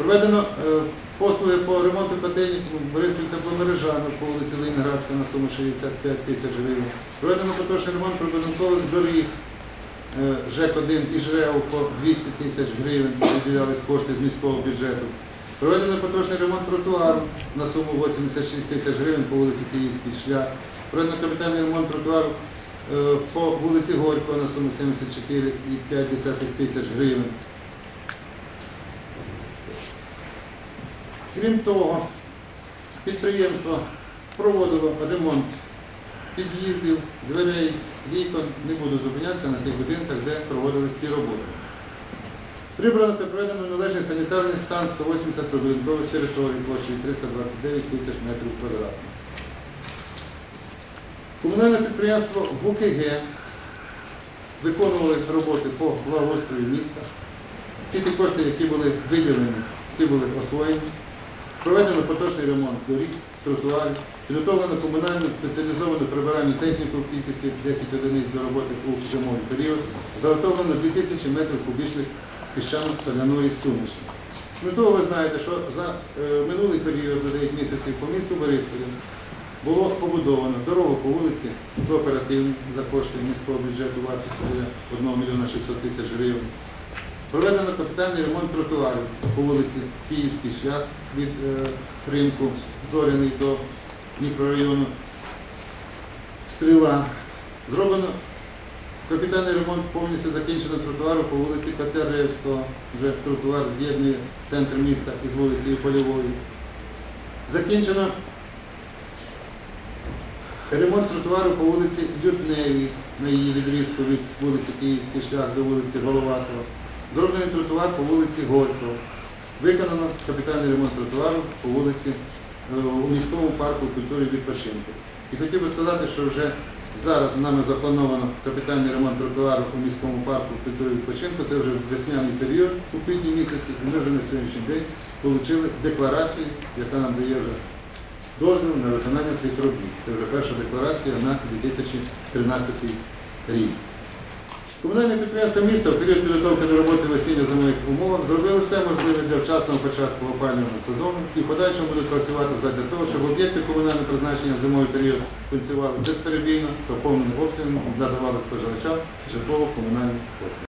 Проведено е, послуги по ремонту котельні Бориспіль тепломережа по вулиці Ленінградська на суму 65 тисяч гривень. Проведено поточний ремонт прибудинкових доріг е, ЖЕК-1 і ЖРЕУ по 200 тисяч гривень, це виділялись кошти з міського бюджету. Проведено поточний ремонт тротуару на суму 86 тисяч гривень по вулиці Київський шлях. Проведено капітальний ремонт тротуару е, по вулиці Горького на суму 74,5 тисяч гривень. Крім того, підприємство проводило ремонт під'їздів, дверей, вікон. Не буду зупинятися на тих будинках, де проводились ці роботи. Прибрано та проведено належний санітарний стан 180 прибудинкових територій площею 329 тисяч метрів квадратних. Комунальне підприємство ВУКГ виконували роботи по благоустрою міста. Всі ті кошти, які були виділені, всі були освоєні. Проведено поточний ремонт доріг, тротуарів, підготовлено комунальну спеціалізовану прибиральну техніку в кількості 10 одиниць до роботи у зимовий період, заготовлено 2000 метрів кубічних піщано-соляної суміші. Ну того ви знаєте, що за е, минулий період, за 9 місяців по місту Борисполі було побудовано дорогу по вулиці кооперативній за кошти міського бюджету вартістю 1 мільйона 600 тисяч гривень. Проведено капітальний ремонт тротуарів по вулиці Київський шлях від е, ринку Зоряний до мікрорайону Стріла. Зроблено капітальний ремонт повністю закінчено тротуару по вулиці Катеревського. Вже тротуар з'єднує центр міста із вулицею Польовою. Закінчено ремонт тротуару по вулиці Лютневій на її відрізку від вулиці Київський шлях до вулиці Головатого. Зроблений тротуар по вулиці Горького. Виконано капітальний ремонт тротуару по вулиці е, у міському парку культури відпочинку. І хотів би сказати, що вже зараз нами заплановано капітальний ремонт тротуару у міському парку культури відпочинку. Це вже весняний період у квітні місяці, і ми вже на сьогоднішній день отримали декларацію, яка нам дає вже дозвіл на виконання цих робіт. Це вже перша декларація на 2013 рік. Комунальне підприємство міста в період підготовки до роботи в осінньо-зимових умовах зробили все можливе для вчасного початку опалювального сезону і в подальшому будуть працювати задля того, щоб об'єкти комунального призначення в зимовий період функціонували безперебійно та повним обсягом надавали споживачам житлово-комунальних послуги.